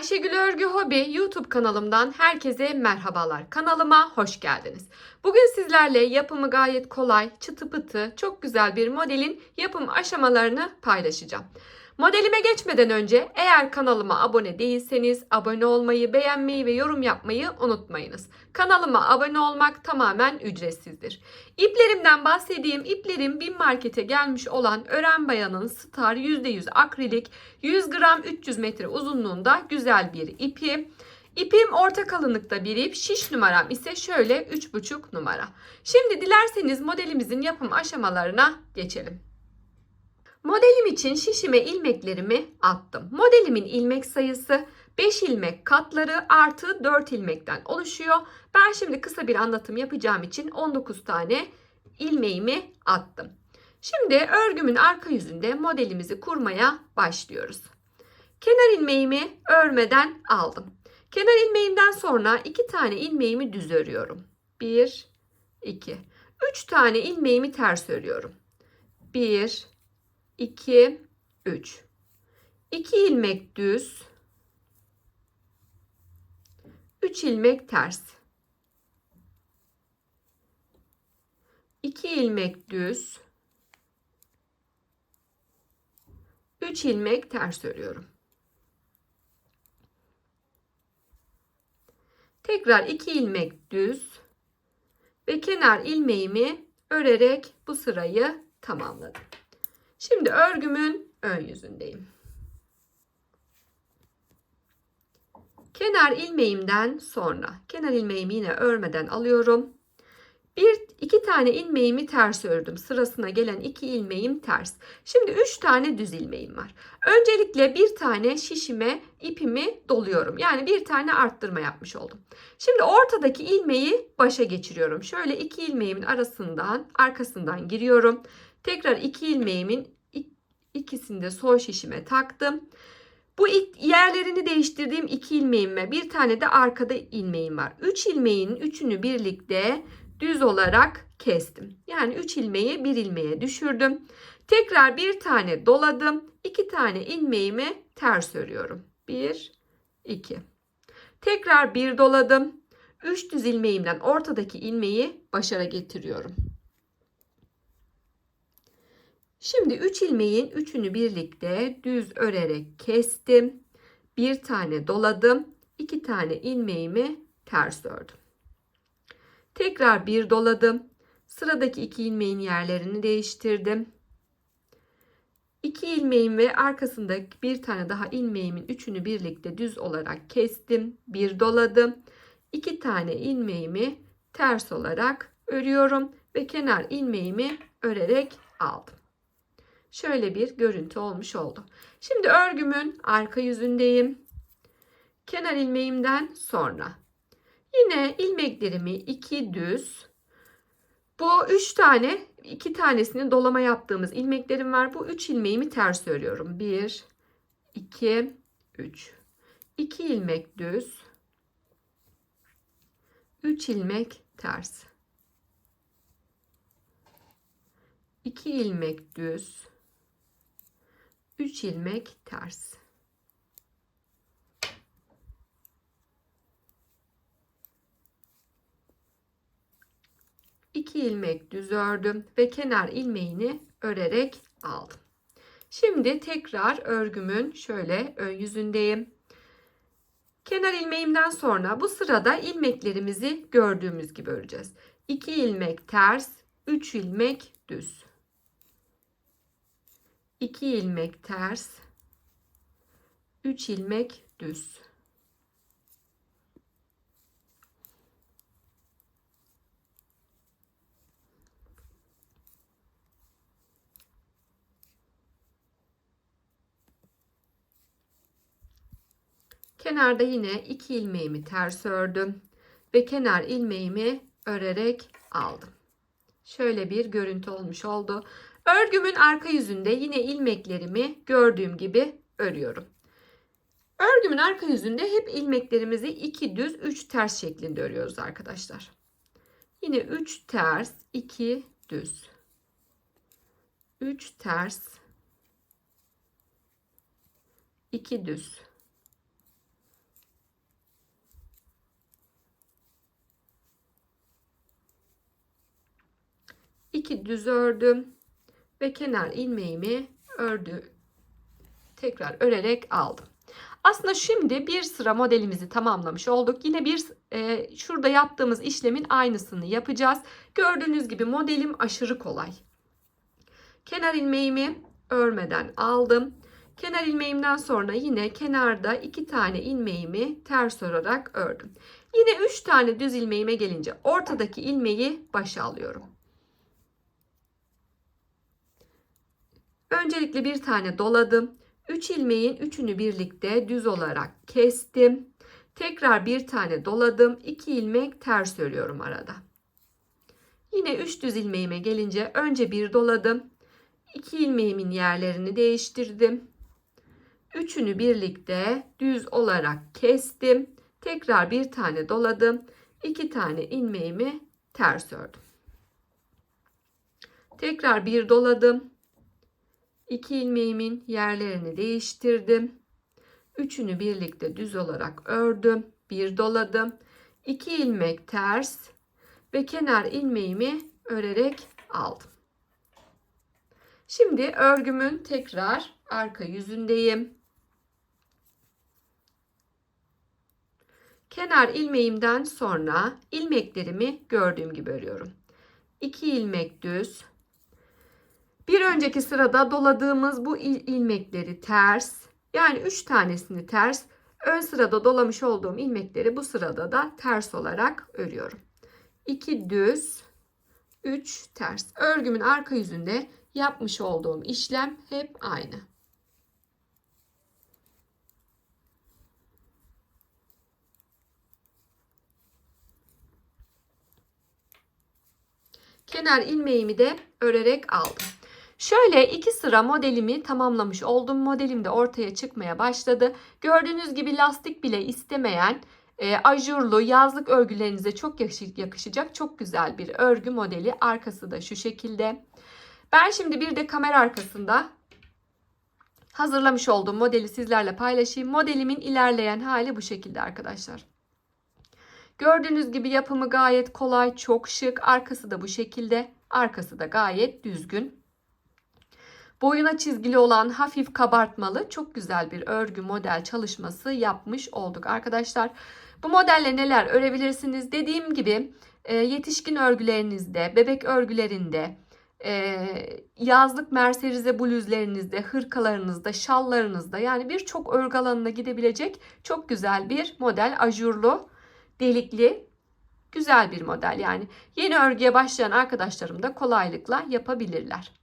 Ayşegül Örgü Hobi YouTube kanalımdan herkese merhabalar. Kanalıma hoş geldiniz. Bugün sizlerle yapımı gayet kolay, çıtı pıtı, çok güzel bir modelin yapım aşamalarını paylaşacağım. Modelime geçmeden önce eğer kanalıma abone değilseniz abone olmayı, beğenmeyi ve yorum yapmayı unutmayınız. Kanalıma abone olmak tamamen ücretsizdir. İplerimden bahsedeyim. İplerim Bin Market'e gelmiş olan Ören Bayan'ın Star %100 akrilik 100 gram 300 metre uzunluğunda güzel bir ipi. İpim orta kalınlıkta bir ip. Şiş numaram ise şöyle 3,5 numara. Şimdi dilerseniz modelimizin yapım aşamalarına geçelim. Modelim için şişime ilmeklerimi attım. Modelimin ilmek sayısı 5 ilmek katları artı 4 ilmekten oluşuyor. Ben şimdi kısa bir anlatım yapacağım için 19 tane ilmeğimi attım. Şimdi örgümün arka yüzünde modelimizi kurmaya başlıyoruz. Kenar ilmeğimi örmeden aldım. Kenar ilmeğimden sonra 2 tane ilmeğimi düz örüyorum. 1 2 3 tane ilmeğimi ters örüyorum. 1 2 3 2 ilmek düz 3 ilmek ters 2 ilmek düz 3 ilmek ters örüyorum. Tekrar 2 ilmek düz ve kenar ilmeğimi örerek bu sırayı tamamladım. Şimdi örgümün ön yüzündeyim. Kenar ilmeğimden sonra kenar ilmeğimi yine örmeden alıyorum. Bir iki tane ilmeğimi ters ördüm. Sırasına gelen iki ilmeğim ters. Şimdi üç tane düz ilmeğim var. Öncelikle bir tane şişime ipimi doluyorum. Yani bir tane arttırma yapmış oldum. Şimdi ortadaki ilmeği başa geçiriyorum. Şöyle iki ilmeğimin arasından arkasından giriyorum. Tekrar iki ilmeğimin ikisini de sol şişime taktım. Bu yerlerini değiştirdiğim iki ilmeğime bir tane de arkada ilmeğim var. Üç ilmeğin üçünü birlikte düz olarak kestim. Yani üç ilmeği bir ilmeğe düşürdüm. Tekrar bir tane doladım. iki tane ilmeğimi ters örüyorum. Bir, iki. Tekrar bir doladım. Üç düz ilmeğimden ortadaki ilmeği başara getiriyorum. Şimdi 3 ilmeğin üçünü birlikte düz örerek kestim. Bir tane doladım. 2 tane ilmeğimi ters ördüm. Tekrar bir doladım. Sıradaki iki ilmeğin yerlerini değiştirdim. 2 ilmeğim ve arkasında bir tane daha ilmeğimin üçünü birlikte düz olarak kestim. Bir doladım. 2 tane ilmeğimi ters olarak örüyorum ve kenar ilmeğimi örerek aldım. Şöyle bir görüntü olmuş oldu. Şimdi örgümün arka yüzündeyim. Kenar ilmeğimden sonra yine ilmeklerimi iki düz bu üç tane iki tanesini dolama yaptığımız ilmeklerim var. Bu üç ilmeğimi ters örüyorum. Bir, iki, üç. İki ilmek düz. Üç ilmek ters. 2 ilmek düz 3 ilmek ters. İki ilmek düz ördüm ve kenar ilmeğini örerek aldım. Şimdi tekrar örgümün şöyle ön yüzündeyim. Kenar ilmeğimden sonra bu sırada ilmeklerimizi gördüğümüz gibi öreceğiz. 2 ilmek ters, 3 ilmek düz. 2 ilmek ters 3 ilmek düz Kenarda yine 2 ilmeğimi ters ördüm ve kenar ilmeğimi örerek aldım. Şöyle bir görüntü olmuş oldu. Örgümün arka yüzünde yine ilmeklerimi gördüğüm gibi örüyorum. Örgümün arka yüzünde hep ilmeklerimizi 2 düz 3 ters şeklinde örüyoruz arkadaşlar. Yine 3 ters 2 düz. 3 ters 2 düz. iki düz ördüm ve kenar ilmeğimi ördü tekrar örerek aldım. Aslında şimdi bir sıra modelimizi tamamlamış olduk. Yine bir e, şurada yaptığımız işlemin aynısını yapacağız. Gördüğünüz gibi modelim aşırı kolay. Kenar ilmeğimi örmeden aldım. Kenar ilmeğimden sonra yine kenarda iki tane ilmeğimi ters örarak ördüm. Yine üç tane düz ilmeğime gelince ortadaki ilmeği başa alıyorum. Öncelikle bir tane doladım. 3 ilmeğin üçünü birlikte düz olarak kestim. Tekrar bir tane doladım. 2 ilmek ters örüyorum arada. Yine 3 düz ilmeğime gelince önce bir doladım. 2 ilmeğimin yerlerini değiştirdim. Üçünü birlikte düz olarak kestim. Tekrar bir tane doladım. 2 tane ilmeğimi ters ördüm. Tekrar bir doladım. 2 ilmeğimin yerlerini değiştirdim. Üçünü birlikte düz olarak ördüm. Bir doladım. 2 ilmek ters ve kenar ilmeğimi örerek aldım. Şimdi örgümün tekrar arka yüzündeyim. Kenar ilmeğimden sonra ilmeklerimi gördüğüm gibi örüyorum. 2 ilmek düz, bir önceki sırada doladığımız bu il ilmekleri ters. Yani 3 tanesini ters. Ön sırada dolamış olduğum ilmekleri bu sırada da ters olarak örüyorum. 2 düz, 3 ters. Örgümün arka yüzünde yapmış olduğum işlem hep aynı. Kenar ilmeğimi de örerek aldım. Şöyle iki sıra modelimi tamamlamış oldum. Modelim de ortaya çıkmaya başladı. Gördüğünüz gibi lastik bile istemeyen e, ajurlu yazlık örgülerinize çok yakışacak çok güzel bir örgü modeli. Arkası da şu şekilde. Ben şimdi bir de kamera arkasında hazırlamış olduğum modeli sizlerle paylaşayım. Modelimin ilerleyen hali bu şekilde arkadaşlar. Gördüğünüz gibi yapımı gayet kolay, çok şık. Arkası da bu şekilde. Arkası da gayet düzgün. Boyuna çizgili olan hafif kabartmalı çok güzel bir örgü model çalışması yapmış olduk arkadaşlar. Bu modelle neler örebilirsiniz? Dediğim gibi e, yetişkin örgülerinizde, bebek örgülerinde, e, yazlık merserize bluzlerinizde, hırkalarınızda, şallarınızda yani birçok örgü alanına gidebilecek çok güzel bir model. Ajurlu, delikli, güzel bir model. Yani yeni örgüye başlayan arkadaşlarım da kolaylıkla yapabilirler.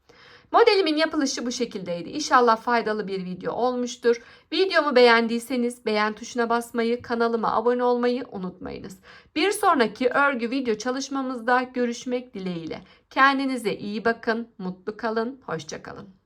Modelimin yapılışı bu şekildeydi. İnşallah faydalı bir video olmuştur. Videomu beğendiyseniz beğen tuşuna basmayı, kanalıma abone olmayı unutmayınız. Bir sonraki örgü video çalışmamızda görüşmek dileğiyle. Kendinize iyi bakın, mutlu kalın, hoşçakalın.